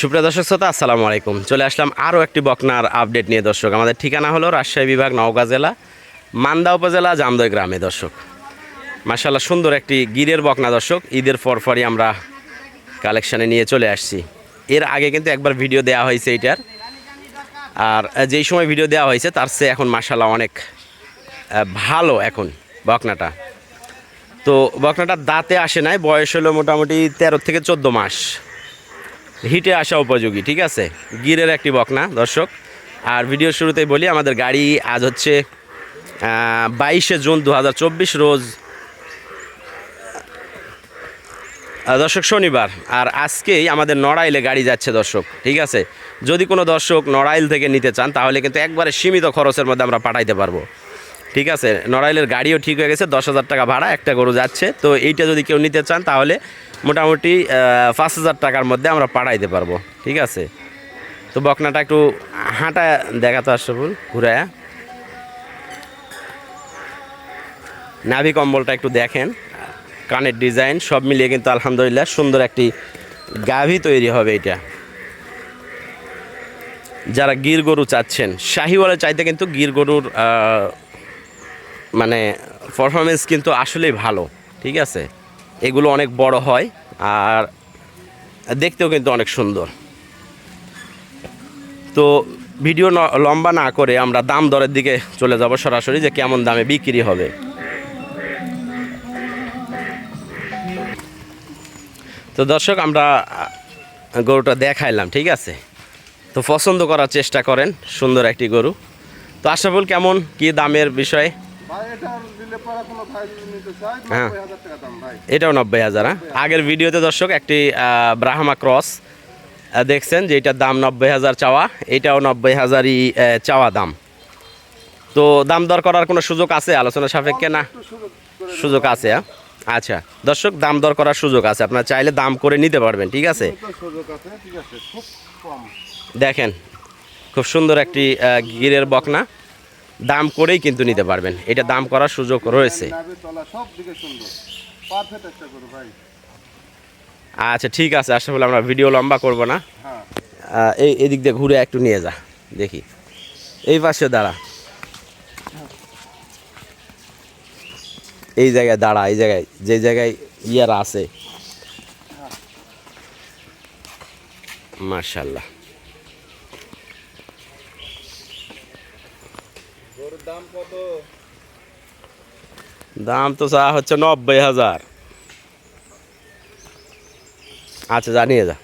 সুপ্রিয় দর্শক শ্রোতা, আসসালামু আলাইকুম। চলে আসলাম আরও একটি বকনার আপডেট নিয়ে দর্শক। আমাদের ঠিকানা হলো রাজশাহী বিভাগ, নওগাঁ জেলা, মান্দা উপজেলা জামদয় গ্রামে দর্শক। মার্শাল্লাহ সুন্দর একটি গিরের বকনা দর্শক। ঈদের পরপরই আমরা কালেকশানে নিয়ে চলে আসছি। এর আগে কিন্তু একবার ভিডিও দেওয়া হয়েছে এইটার। আর যেই সময় ভিডিও দেওয়া হয়েছে, তার চেয়ে এখন মার্শাল্লাহ অনেক ভালো এখন বকনাটা। তো বকনাটার দাঁতে আসে নাই, বয়স হলো মোটামুটি তেরো থেকে চোদ্দ মাস। হিটে আসা উপযোগী, ঠিক আছে? গিরের একটি বকনা, দর্শক। আর ভিডিও শুরুতেই বলি, আমাদের গাড়ি আজ হচ্ছে বাইশে জুন দু হাজার চব্বিশ রোজ দর্শক, শনিবার। আর আজকেই আমাদের নড়াইলে গাড়ি যাচ্ছে, দর্শক, ঠিক আছে? যদি কোনো দর্শক নড়াইল থেকে নিতে চান, তাহলে কিন্তু একবারে সীমিত খরচের মধ্যে আমরা পাঠাইতে পারব, ঠিক আছে? নড়াইলের গাড়িও ঠিক হয়ে গেছে, দশ হাজার টাকা ভাড়া, একটা গরু যাচ্ছে। তো এইটা যদি কেউ নিতে চান, তাহলে মোটামুটি পাঁচ হাজার টাকার মধ্যে আমরা পাঠাইতে পারব, ঠিক আছে? তো বকনাটা একটু হাঁটা দেখাতো আশরাফুল, ঘুরায়া। নাভি কম্বলটা একটু দেখেন। কানের ডিজাইন সব মিলিয়ে কিন্তু আলহামদুলিল্লাহ সুন্দর একটি গাভী তৈরি হবে এটা। যারা গির গরু চাচ্ছেন শাহিওয়ালা চাইতে কিন্তু গির গরুর মানে পারফরমেন্স কিন্তু আসলেই ভালো, ঠিক আছে? এগুলো অনেক বড় হয় আর দেখতেও কিন্তু অনেক সুন্দর। তো ভিডিও লম্বা না করে আমরা দাম দরের দিকে চলে যাব সরাসরি যে কেমন দামে বিক্রি হবে। তো দর্শক, আমরা গরুটা দেখাইলাম, ঠিক আছে? তো পছন্দ করার চেষ্টা করেন, সুন্দর একটি গরু। তো আশাফুল কেমন? কি দামের বিষয়ে? হ্যাঁ। এটাও নব্বই হাজার হ্যাঁ? আগের ভিডিওতে দর্শক একটি ব্রাহ্মা ক্রস দেখছেন যে এটার দাম নব্বই হাজার চাওয়া এটাও নব্বই হাজারই চাওয়া দাম। তো দাম দর করার কোনো সুযোগ আছে আলোচনা সাপেক্ষে? না? সুযোগ আছে হ্যাঁ? আচ্ছা দর্শক দাম দর করার সুযোগ আছে। আপনার চাইলে দাম করে নিতে পারবেন ঠিক আছে? দেখেন খুব সুন্দর একটি গিরের বকনা। দাম করেই কিন্তু নিতে পারবেন। এটা দাম করার সুযোগ রয়েছে। আচ্ছা ঠিক আছে করি আমরা ভিডিও লম্বা করব না। এই এদিক দিয়ে ঘুরে একটু নিয়ে যা, দেখি। এই পাশে দাঁড়া। এই জায়গায় দাঁড়া, এই জায়গায়, যে জায়গায় ইয়ারা আছে। মার্শাল্লাহ দাম তো চা হচ্ছে নব্বই হাজার। আচ্ছা জানিয়ে যা।